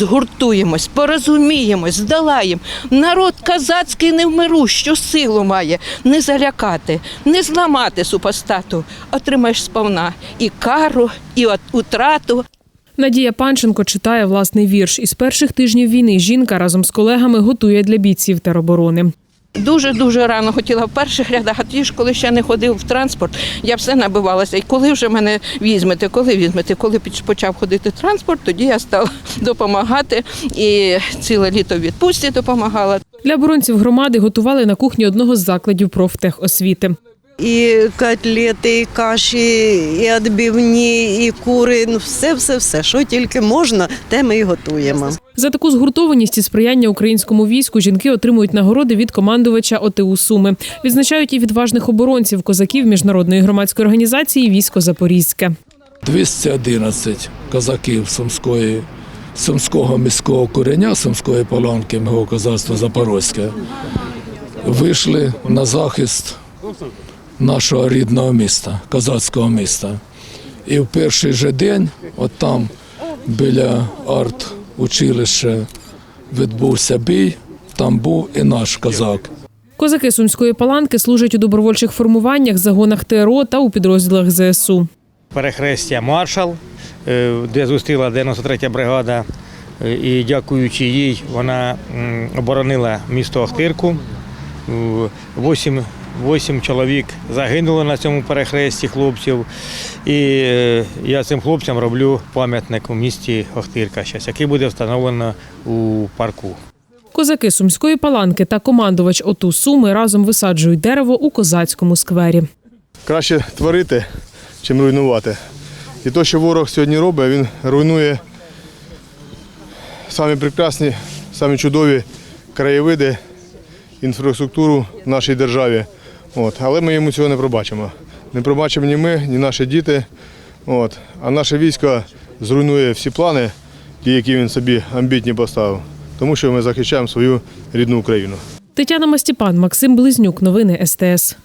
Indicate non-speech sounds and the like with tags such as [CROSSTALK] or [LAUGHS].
згуртуємось, порозуміємось, здолаємо. Народ казацький не вмиру, що силу має не залякати, не зламати супостату. Отримаєш сповна і кару, і от утрату. Надія Панченко читає власний вірш. Із перших тижнів війни жінка разом з колегами готує для бійців тероборони. Дуже дуже рано хотіла в перших рядах, а ті ж, коли ще не ходив в транспорт, я все набивалася. І коли вже мене візьмете, коли візьмете, коли почав ходити транспорт, тоді я стала [LAUGHS] допомагати і ціле літо в відпустці допомагала. Для оборонців громади готували на кухні одного з закладів профтехосвіти. І котлети, і каші, і відбивні, і кури. Ну все, все, все, що тільки можна, те ми і готуємо. За таку згуртованість і сприяння українському війську жінки отримують нагороди від командувача ОТУ Суми. Відзначають і відважних оборонців, козаків міжнародної громадської організації Військо Запорізьке. 211 козаків Сумської, Сумського міського куреня, Сумської паланки мого козацтва Запорозьке вийшли на захист нашого рідного міста, козацького міста. І в перший же день, от там біля арт-училища відбувся бій, там був і наш козак. Козаки сумської паланки служать у добровольчих формуваннях, загонах ТРО та у підрозділах ЗСУ. перехрестя маршал, е, де зустріла 93-я бригада. Е, І дякуючи їй, вона оборонила місто Охтирку. Е, Восім, восім чоловік загинуло на цьому перехресті хлопців. І е, я цим хлопцям роблю пам'ятник у місті Охтирка, щас, який буде встановлено у парку. Козаки сумської паланки та командувач ОТУ Суми разом висаджують дерево у козацькому сквері. краще творити, чим руйнувати. І те, що ворог сьогодні робить, він руйнує самі прекрасні, самі чудові краєвиди, інфраструктуру в нашій державі. От. Але ми йому цього не пробачимо. Не пробачимо ні ми, ні наші діти. От. А наше військо зруйнує всі плани, ті, які він собі амбітні поставив, тому що ми захищаємо свою рідну Україну. Тетяна Мастіпан, Максим Близнюк. Новини СТС.